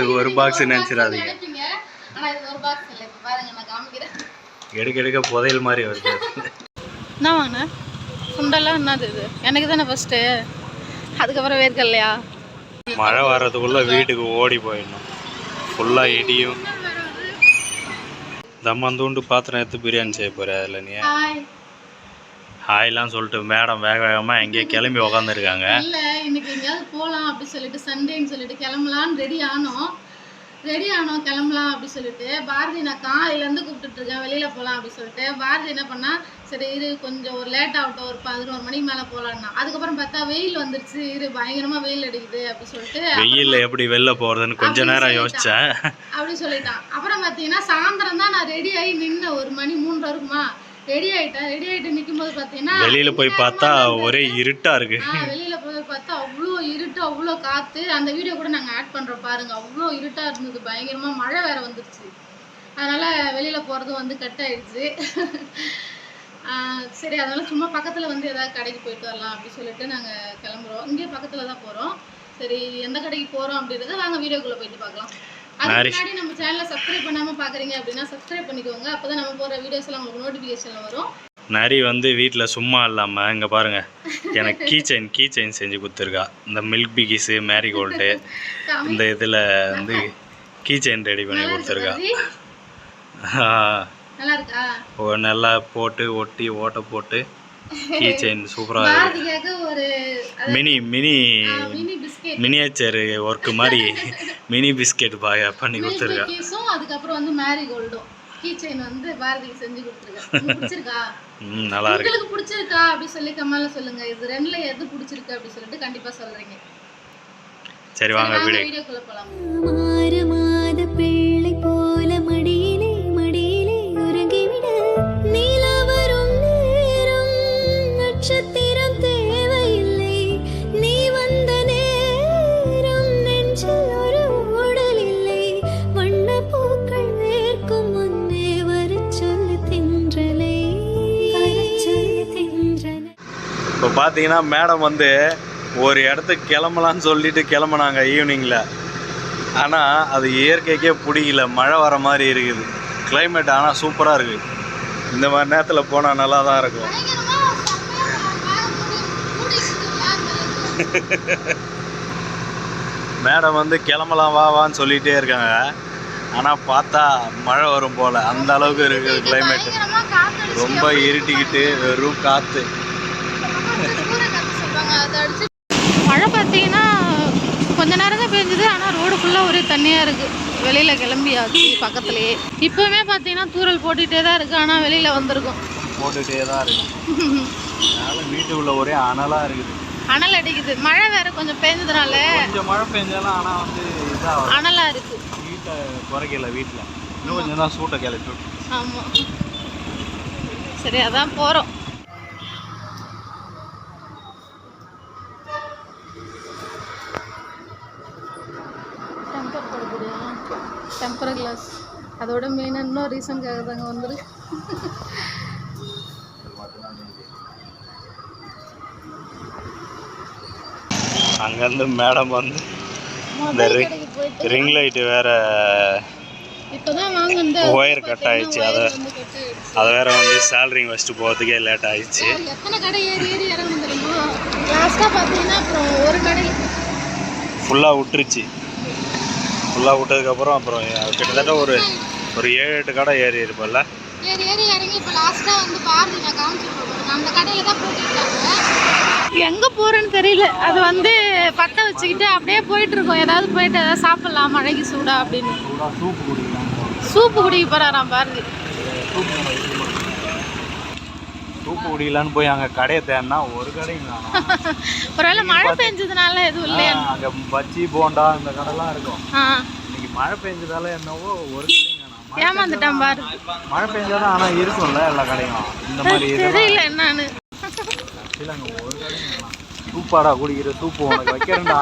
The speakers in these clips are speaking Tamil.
இது ஒரு பாக்ஸ் நினைச்சிடாதீங்க. நினைப்பீங்க ஆனா இது ஒரு பாக்ஸ் இல்லை. இப்ப பாருங்க நான் காமிக்கிறேன். எடுக்க எடுக்க புதையல் மாதிரி வருது. என்ன வாங்கின சுண்டெல்லாம் என்னது இது? எனக்கு தானே ஃபஸ்ட்டு அதுக்கப்புறம் வேர்க்கல்லையா மழை வர்றதுக்குள்ள வீட்டுக்கு ஓடி போயிடணும். ஃபுல்லாக இடியும். தம்மந்தூண்டு பாத்திரம் எடுத்து பிரியாணி செய்ய போகிற அதில் நீ? ஹாய் ஹாய்லாம் சொல்லிட்டு மேடம் வேக வேகமாக எங்கேயோ கிளம்பி உக்காந்துருக்காங்க. இல்ல இன்னைக்கு எங்கேயாவது போகலாம் அப்படி சொல்லிட்டு சண்டேன்னு சொல்லிட்டு கிளம்பலான்னு ரெடி ஆனோம். ரெடி ஆனோம் கிளம்பலாம் அப்படி சொல்லிட்டு. பாரதி நான் காலையிலேருந்து கூப்பிட்டுட்டு இருக்கேன் வெளியில போகலாம் அப்படி சொல்லிட்டு. பாரதி என்ன பண்ணா சரி இரு கொஞ்சம் ஒரு லேட் ஆகட்டும் ஒரு பதினோரு மணிக்கு மேலே போகலான்னா அதுக்கப்புறம் பார்த்தா வெயில் வந்துருச்சு இரு பயங்கரமா வெயில் அடிக்குது அப்படி சொல்லிட்டு வெயிலில் எப்படி வெளில போகிறதுன்னு கொஞ்ச நேரம் யோசித்தேன் அப்படி சொல்லிட்டான். அப்புறம் பார்த்தீங்கன்னா சாயந்தரம் தான் நான் ரெடி ஆகி நின்ன ஒரு மணி மூன்றரை இருக்குமா ரெடி ஆயிட்டேன் ரெடி ஆயிட்டு நிற்கும் போது பார்த்தீங்கன்னா வெளியில் போய் பார்த்தா ஒரே இருட்டாக இருக்கு. வெளியில போய் பார்த்தா அவ்வளோ இருட்டு அவ்வளோ காத்து. அந்த வீடியோ கூட நாங்க ஆட் பண்றோம் பாருங்க. அவ்வளோ இருட்டா இருந்தது. பயங்கரமா மழை வேற வந்துருச்சு. அதனால வெளியில போறதும் வந்து கட் ஆயிடுச்சு. சரி அதனால சும்மா பக்கத்துல வந்து ஏதாவது கடைக்கு போயிட்டு வரலாம் அப்படி சொல்லிட்டு நாங்க கிளம்புறோம். இங்கே பக்கத்துல தான் போறோம். சரி எந்த கடைக்கு போறோம் அப்படின்றத வாங்க வீடியோக்குள்ள போயிட்டு பார்க்கலாம். அதுக்கு முன்னாடி நம்ம சேனலை சப்ஸ்கிரைப் பண்ணாம பாக்குறீங்க அப்படின்னா சப்ஸ்கிரைப் பண்ணிக்கோங்க. அப்பதான் நம்ம போற வீடியோஸ் எல்லாம் உங்களுக்கு நோட்டிபிகேஷன்ல வரும். நரி வந்து வீட்டில் சும்மா இல்லாமல் இங்கே பாருங்க. எனக்கு கீ செயின் கீ செயின் செஞ்சு கொடுத்துருக்கா. இந்த மில்க் பிகிஸு மேரிகோல்டு. இந்த இதில் வந்து கீ செயின் ரெடி பண்ணி கொடுத்துருக்கா. நல்லா இருக்கா? ஓ, நல்லா போட்டு ஒட்டி ஓட்டை போட்டு கீ செயின் சூப்பராக இருக்கு மினி மினி மினியேச்சர் ஒர்க்கு மாதிரி. மினி பிஸ்கெட் பாய பண்ணி கொடுத்துருக்கா. கீஸும் அதுக்கப்புறம் வந்து மேரி கோல்டும் கீ செயின் வந்து பாரதிக்கு செஞ்சு கொடுத்துருக்கேன். பிடிச்சிருக்கா? ம் நல்லா இருக்கு. உங்களுக்கு பிடிச்சிருக்கா அப்படி சொல்லி கமெண்ட்ல சொல்லுங்க. இது ரெண்டுல எது பிடிச்சிருக்கு அப்படி சொல்லிட்டு கண்டிப்பா சொல்றீங்க. சரி வாங்க வாங்க வீடியோ வீடியோக்குள்ள போலாம். பார்த்தீங்கன்னா மேடம் வந்து ஒரு இடத்துக்கு கிளம்பலான்னு சொல்லிட்டு கிளம்புனாங்க ஈவினிங்கில் ஆனால் அது இயற்கைக்கே பிடிக்கல. மழை வர மாதிரி இருக்குது. கிளைமேட் ஆனால் சூப்பராக இருக்குது இந்த மாதிரி நேரத்தில் போனால் நல்லா தான் இருக்கும். மேடம் வந்து கிளம்பலாம் வா வான்னு சொல்லிகிட்டே இருக்காங்க. ஆனால் பார்த்தா மழை வரும் போல். அந்த அளவுக்கு இருக்குது கிளைமேட்டு ரொம்ப இருட்டிக்கிட்டு வெறும் காற்று அதை அடிச்சு மழை பார்த்தீங்கன்னா கொஞ்ச நேரம் தான் பெஞ்சுது ஆனால் ரோடு ஃபுல்லாக ஒரே தண்ணியாக இருக்குது வெளியில் கிளம்பியாச்சு பக்கத்துலேயே. இப்போவுமே பார்த்தீங்கன்னா தூரல் போட்டுகிட்டே தான் இருக்குது ஆனால் வெளியில் வந்திருக்கும். போட்டுகிட்டே தான் இருக்கு. அதனால் வீட்டுக்குள்ளே ஒரே அனலாக இருக்குது. அனல் அடிக்குது. மழை வேற கொஞ்சம் பெஞ்சதுனால கொஞ்சம் மழை பெஞ்சாலும் ஆனால் வந்து இதாக அனலாக இருக்குது ஹீட்டை குறைக்கல வீட்டில். இன்னும் கொஞ்சம் தான் சூட்டை கிளப்பி விட்டு. ஆமாம் சரி அதான் போகிறோம் அதோட மெயினாக இன்னும் ரீசனுக்காக தாங்க வந்துரு அங்கேருந்து மேடம் வந்து இந்த ரிங் லைட்டு வேற ஒயர் கட் ஆயிடுச்சு. அதை அதை வேற வந்து சேலரிங் வச்சுட்டு போகிறதுக்கே லேட் ஆயிடுச்சு. ஃபுல்லாக விட்டுருச்சு. ஃபுல்லாக விட்டதுக்கப்புறம் அப்புறம் கிட்டத்தட்ட ஒரு ஒரு ஏழு எட்டு கடை ஏறி இருப்பல்ல ஏறி ஏறி இறங்கி இப்போ லாஸ்ட்டாக வந்து பாரதி நான் பாருங்க. அந்த கடையில் தான் போட்டுருக்காங்க எங்கே போகிறேன்னு தெரியல. அது வந்து பற்ற வச்சுக்கிட்டு அப்படியே போயிட்டு இருக்கோம். ஏதாவது போயிட்டு ஏதாவது சாப்பிட்லாம் மழைக்கு சூடா அப்படின்னு. சூப்பு குடிக்க போகிறாராம் பாரதி. சூப்பு குடிக்கலான்னு போய் அங்கே கடையை தேடினா ஒரு கடையும் ஒருவேளை மழை பெஞ்சதுனால எதுவும் இல்லையா? அங்கே பஜ்ஜி போண்டா இந்த கடைலாம் இருக்கும். இன்னைக்கு மழை பெஞ்சதால என்னவோ ஒரு கடையும் ஏமாந்துட்டான் பாரு. மழை பெஞ்சாதான் ஆனால் இருக்கும்ல எல்லா கடையும். இந்த மாதிரி தெரியல என்னன்னு. சூப்பாடா குடிக்கிற சூப்பு உனக்கு வைக்கிறேன்டா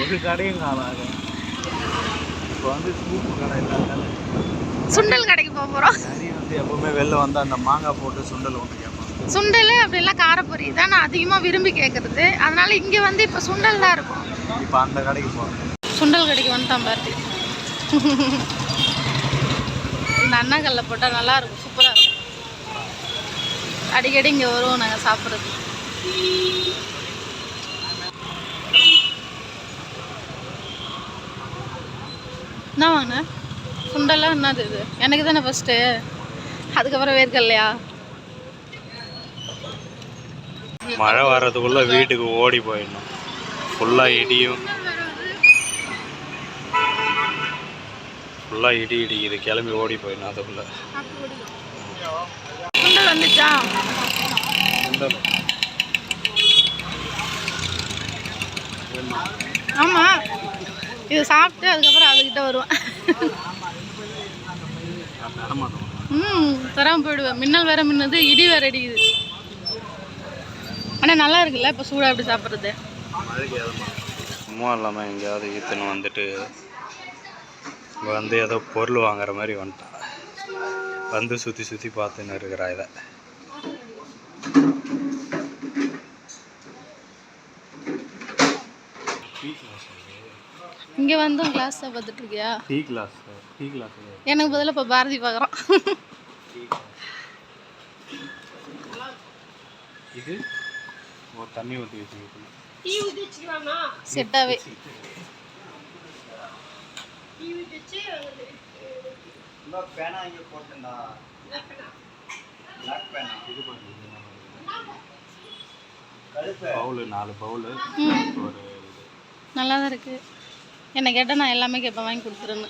ஒரு கடையும் காணாது. இப்போ வந்து சூப்பு கடை இல்லாத சுண்டல் கடைக்கு போக போகிறோம் நிறைய வந்து எப்பவுமே வெளில வந்து அந்த மாங்காய் போட்டு சுண்டல் ஒன்று கேட்பாங்க. சுண்டல் அப்படிலாம் காரப்பொரி தான் நான் அதிகமாக விரும்பி கேட்குறது. அதனால இங்கே வந்து இப்போ சுண்டல் தான் இருக்கும். இப்போ அந்த கடைக்கு போகிறோம் சுண்டல் கடைக்கு வந்துட்டான் பாரதி அந்த அண்ணாக்கல்ல போட்டால் நல்லா இருக்கும் சூப்பராக இருக்கும் அடிக்கடி இங்கே வருவோம் நாங்கள் சாப்பிட்றது. என்ன வாங்கண்ணா சுண்டெல்லாம் என்னது இது? எனக்கு தானே ஃபஸ்ட்டு அதுக்கப்புறம் வேர்க்கல்லையா மழை வர்றதுக்குள்ளே வீட்டுக்கு ஓடி போயிடணும். ஃபுல்லாக இடியும். ஃபுல்லாக இடி இடிக்குது கிளம்பி ஓடி போயிடணும் அதுக்குள்ள. வந்துச்சா? ஆமாம் இது சாப்பிட்டு அதுக்கப்புறம் அதுக்கிட்ட வருவேன். ம் தராம போயிடுவேன். மின்னல் வேற மின்னது இடி வேற அடிக்குது. ஆனால் நல்லா இருக்குல்ல? இப்போ சூடாக எப்படி சாப்பிட்றது? சும்மா இல்லாமல் எங்கேயாவது ஈத்துன்னு வந்துட்டு இங்க வந்து ஏதோ பொருள் வாங்குற மாதிரி வந்துட்டான். வந்து சுற்றி சுற்றி பார்த்துன்னு இருக்கிறா இதை. இங்கே வந்தும் கிளாஸ் பார்த்துட்டு இருக்கியா டீ கிளாஸ் டீ கிளாஸ் எனக்கு பதிலாக இப்போ பாரதி பார்க்குறோம் இது? ஒரு தண்ணி ஊற்றி வச்சுக்கணும் செட்டாகவே பவுலு நாலு பவுலு. ஒரு நல்லா தான் இருக்குது என்னை கேட்டால் நான் எல்லாமே கேட்பேன் வாங்கி கொடுத்துருன்னு.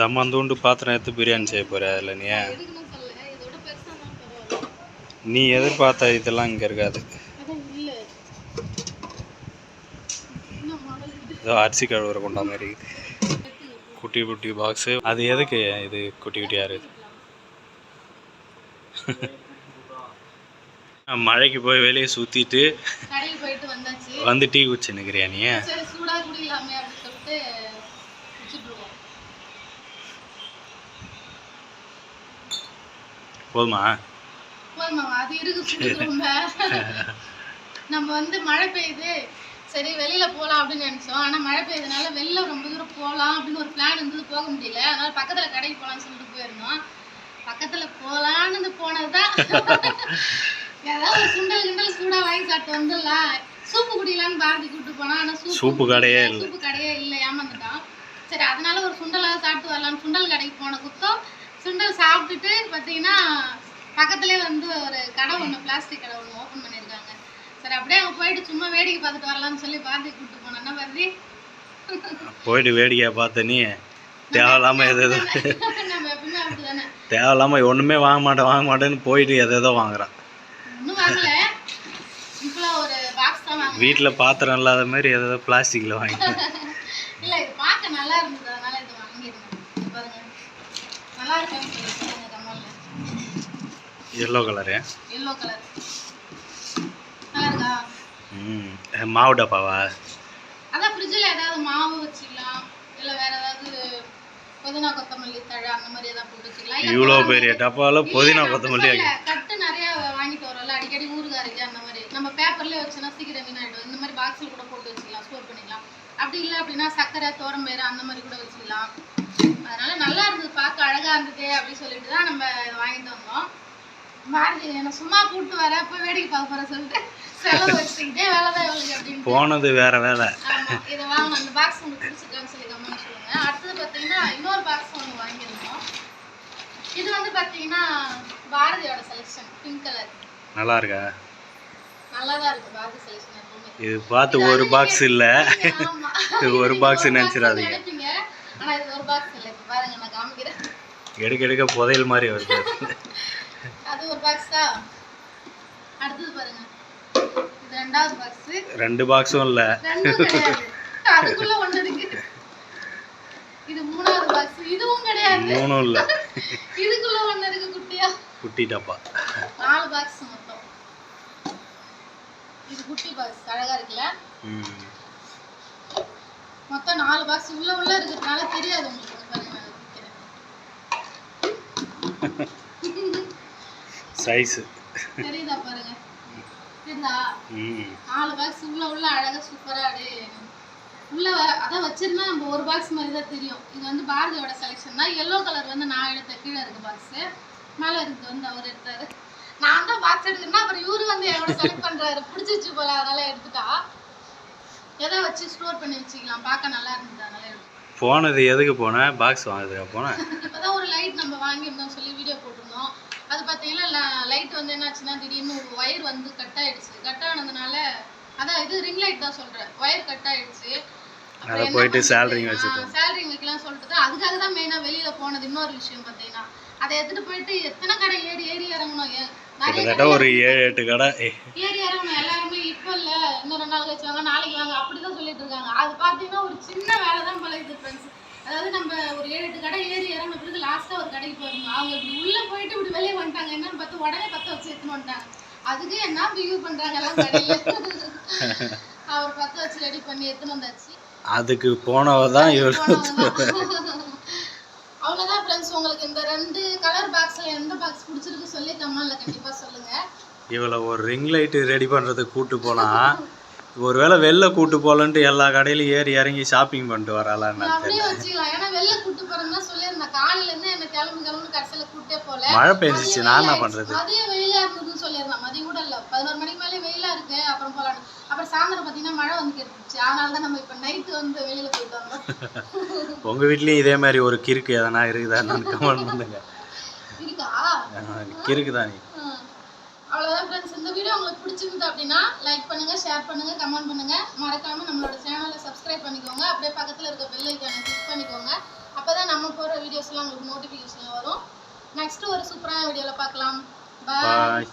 தம்மந்தூண்டு பாத்திரம் எடுத்து பிரியாணி செய்ய போகிற அதில் நீ நீ எதிர்பார்த்த இதெல்லாம் இங்கே இருக்காது அதான் இல்லை இன்னும் மாடல் இது ஏதோ அரிசி கழுவுற கொண்ட மாதிரி இருக்குது. குட்டி குட்டி பாக்ஸு அது எதுக்கு இது குட்டி குட்டியாக இருக்குது? மழைக்கு போய் வெளியே சுற்றிட்டு வந்து டீ குச்சி நிற்கிறியா நீ? போதுமா? நம்ம வந்து மழை பெய்யுது. சரி வெளியில போகலாம் அப்படின்னு நினைச்சோம். ஆனா மழை பெய்யுறதுனால வெளில ரொம்ப தூரம் போகலாம் அப்படின்னு ஒரு பிளான் இருந்தது போக முடியல. அதனால பக்கத்துல கடைக்கு போகலாம்னு சொல்லிட்டு போயிருந்தோம். பக்கத்துல போகலான்னு போனதுதான். ஏதாவது சுண்டல் கிண்டல் சூடா வாங்கி சாப்பிட்டு வந்துடலாம் சூப்பு குடிக்கலாம்னு பாரதி கூட்டு போனா ஆனா சூப்பு கடையே இல்லை. சூப்பு கடையே இல்லை. ஏமாந்துட்டான். சரி அதனால ஒரு சுண்டலாவது சாப்பிட்டு வரலாம் சுண்டல் கடைக்கு போன குத்தம் சுண்டல் சாப்பிட்டுட்டு பார்த்தீங்கன்னா பக்கத்துலேயே வந்து ஒரு கடை ஒன்று பிளாஸ்டிக் கடை ஒன்று ஓப்பன் பண்ணியிருக்காங்க சரி அப்படியே அங்கே போயிட்டு சும்மா வேடிக்கை பார்த்துட்டு வரலாம்னு சொல்லி பாரதி கூப்பிட்டு போனேன் என்ன பாரதி போயிட்டு வேடிக்கையை பார்த்த நீ தேவையில்லாமல் எது எதோ தேவையில்லாமல் ஒன்றுமே வாங்க மாட்டேன் வாங்க மாட்டேன்னு போயிட்டு எதை எதோ வாங்குறான். வீட்டில் பாத்திரம் இல்லாத மாதிரி எதோ எதோ பிளாஸ்டிக்கில் வாங்கி இல்லை இது பார்க்க நல்லா இருந்தது. அதனால இது வாங்கியிருந்தேன் இது பாருங்க. நல்லா இருக்குன்னு சொல்லி சொல்லுங்க கம்மலில் எல்லோ கலரு எல்லோ கலர் ம். மாவு டப்பாவா அதான் ஃப்ரிட்ஜில் ஏதாவது மாவு வச்சுக்கலாம். இல்லை வேற ஏதாவது புதினா கொத்தமல்லி தழை அந்த மாதிரி ஏதாவது போட்டு வச்சுக்கலாம். இவ்வளோ பெரிய டப்பாவில் புதினா கொத்தமல்லி. கட்டு நிறைய வாங்கிட்டு வரோம்ல. அடிக்கடி ஊறுகாய் இருக்கு அந்த மாதிரி. நம்ம பேப்பர்லயே வச்சோன்னா சீக்கிரம் வீணாயிடும். இந்த மாதிரி பாக்ஸில் கூட போட்டு வச்சுக்கலாம். ஸ்டோர் பண்ணிக்கலாம். அப்படி இல்லை அப்படின்னா சர்க்கரை தோரம்பேறு அந்த மாதிரி கூட வச்சுக்கலாம். அதனால நல்லா இருந்தது. பார்க்க அழகா இருந்தது அப்படின்னு சொல்லிட்டு தான் நம்ம வாங்கிட்டு வந்தோம். பாரதி என்ன சும்மா கூப்பிட்டு வர போய் வேடிக்கை பார்க்க போற சொல்லிட்டு செலவு வச்சுக்கிட்டே வேலை தான் இவளுக்கு அப்படின்னு போனது வேற வேலை. ஆமா இதை வாங்கணும் அந்த பாக்ஸ் உங்களுக்கு பிடிச்சிருக்கான்னு சொல்லி கமெண்ட் சொல்லுங்க அடுத்தது பார்த்தீங்கன்னா இன்னொரு பாக்ஸ் ஒன்று வாங்கியிருந்தோம். இது வந்து பார்த்தீங்கன்னா பாரதியோட செலெக்ஷன் பிங்க் கலர் நல்லா இருக்கா? நல்லா தான் இருக்கு பாரதி செலெக்ஷன் எப்பவுமே. இது பார்த்து ஒரு பாக்ஸ் இல்லை. இது ஒரு பாக்ஸ் நினச்சிடாதீங்க. நினைப்பீங்க. ஆனா இது ஒரு பாக்ஸ் இல்லை. இப்போ பாருங்க நான் காமிக்கிறேன். எடுக்க எடுக்க புதையல் மாதிரி வருது. அது ஒரு பாக்ஸ் அடுத்தது பாருங்க. இது ரெண்டாவது பாக்ஸ் ரெண்டு பாக்ஸும் இல்லை. அதுக்குள்ள ஒண்ணு இருக்கு. இது மூணாவது பாக்ஸ் இதுவும் கிடையாது. மூணும் இல்லை. இதுக்குள்ள ஒண்ணு இருக்கு குட்டியா. குட்டி டப்பா. நாலு பாக்ஸ் மொத்தம். இது குட்டி பாக்ஸ் அழகா இருக்குல்ல? ம். மொத்தம் நாலு பாக்ஸ் உள்ள உள்ள இருக்கிறதுனால தெரியாது உங்களுக்கு இங்க பாருங்க நான் வைக்கிறேன். சைஸு தெரியுதா பாருங்க. தெரியுதா? நாலு பாக்ஸ் உள்ள உள்ள அழகா சூப்பரா அப்படியே உள்ள அதான் வச்சிருந்தா நம்ம ஒரு பாக்ஸ் மாதிரி தான் தெரியும். இது வந்து பாரதியோட செலெக்ஷன் தான். எல்லோ கலர் வந்து நான் எடுத்த கீழே இருக்கு பாக்ஸ் மேலே இருக்குது வந்து அவர் எடுத்தாரு. நான் தான் பாக்ஸ் எடுக்கிறேன்னா அப்புறம் இவரு வந்து என்னோட செலக்ட் பண்றாரு. பிடிச்சிச்சு போல அதனால எடுத்துட்டா. எதை வச்சு ஸ்டோர் பண்ணி வச்சுக்கலாம். பார்க்க நல்லா இருந்தது அதனால. போனது எதுக்கு போனேன் பாக்ஸ் வாங்குறதுக்கா போனேன் இப்பதான் ஒரு லைட் நம்ம வாங்கியிருந்தோம் சொல்லி வீடியோ போட்டிருந்தோம். அது பார்த்தீங்கன்னா லைட் வந்து என்னாச்சுன்னா திடீர்னு ஒயர் வந்து கட் ஆயிடுச்சு. கட் ஆனதுனால அதான் இது ரிங் லைட் தான் சொல்றேன். ஒயர் கட் ஆயிடுச்சு. அதை போயிட்டு வச்சுட்டோம். வைக்கலாம் சொல்லிட்டு அதுக்காக தான் மெயினாக வெளியில போனது இன்னொரு விஷயம் பார்த்தீங்கன்னா அதை எடுத்துட்டு போயிட்டு எத்தனை கடை ஏறி ஏறி இறங்கணும்? கிட்டத்தட்ட ஒரு ஏழு எட்டு கடை. ஏய், ஏறி இறங்கணும். எல்லாருமே இப்போ இல்ல. இன்னும் ரெண்டு நாள் கழிச்சு வாங்க நாளைக்கு வாங்க. அப்படிதான் சொல்லிட்டு இருக்காங்க. அது பார்த்தீங்கன்னா ஒரு சின்ன வேலை தான் போல இது ஃப்ரெண்ட்ஸ் அதாவது நம்ம ஒரு ஏழு எட்டு கடை ஏறி இறங்கின பிறகு லாஸ்டா ஒரு கடைக்கு போயிருந்தோம். அவங்க இப்படி உள்ள போயிட்டு இப்படி வெளியே வந்துட்டாங்க. என்னன்னு பார்த்து உடனே பத்த வச்சு எடுத்துன்னு வந்துட்டாங்க. அதுக்கு என்ன பிஹேவ் பண்றாங்க எல்லாம் கடையில அவர் பத்த வச்சு ரெடி பண்ணி எடுத்துன்னு வந்தாச்சு. அதுக்கு போனவ தான் அவ்வளோதான் ஃப்ரெண்ட்ஸ் உங்களுக்கு இந்த ரெண்டு கலர் பாக்ஸ்ல எந்த பாக்ஸ் பிடிச்சிருக்கு சொல்லி கமெண்ட்ல கண்டிப்பா சொல்லுங்க. இவளை ஒரு ரிங் லைட்டு ரெடி பண்ணுறதுக்கு கூட்டு போனா ஒருவேளை வெளில கூட்டு போகலன்ட்டு எல்லா கடையிலும் ஏறி இறங்கி ஷாப்பிங் பண்ணிட்டு வராளான்னு நான் மழை பெஞ்சிச்சு. நான் என்ன பண்றது? மதியம் வெயிலா இருந்ததுன்னு சொல்லியிருந்தேன். மதியம் கூட இல்ல. பதினோரு மணிக்கு மேலே வெயிலா இருக்கு. அப்புறம் போலாம் அப்புறம் சாயந்தரம் பாத்தீங்கன்னா மழை வந்து கெடுத்துச்சு. அதனால தான் நம்ம இப்ப நைட்டு வந்து வெளியில போயிட்டு வந்தோம். உங்க வீட்லயும் இதே மாதிரி ஒரு கிறுக்கு எதனா இருக்குதான்னு கமெண்ட் பண்ணுங்க. இருக்கா? கிறுக்கு தான் நீ ஹம். அவ்வளவுதான் ஃப்ரெண்ட்ஸ் இந்த வீடியோ உங்களுக்கு பிடிச்சிருந்தது அப்படின்னா லைக் பண்ணுங்க ஷேர் பண்ணுங்க கமெண்ட் பண்ணுங்க. மறக்காம நம்மளோட சேனலை சப்ஸ்கிரைப் பண்ணிக்கோங்க. அப்படியே பக்கத்துல இருக்க பெல் ஐக்கானை கிளிக் பண்ணிக்கோங்க. அப்பதான் நம்ம போற வீடியோஸ் எல்லாம் உங்களுக்கு நோட்டிபிகேஷன் வரும். நெக்ஸ்ட் ஒரு சூப்பரான வீடியோல பார்க்கலாம். பாய்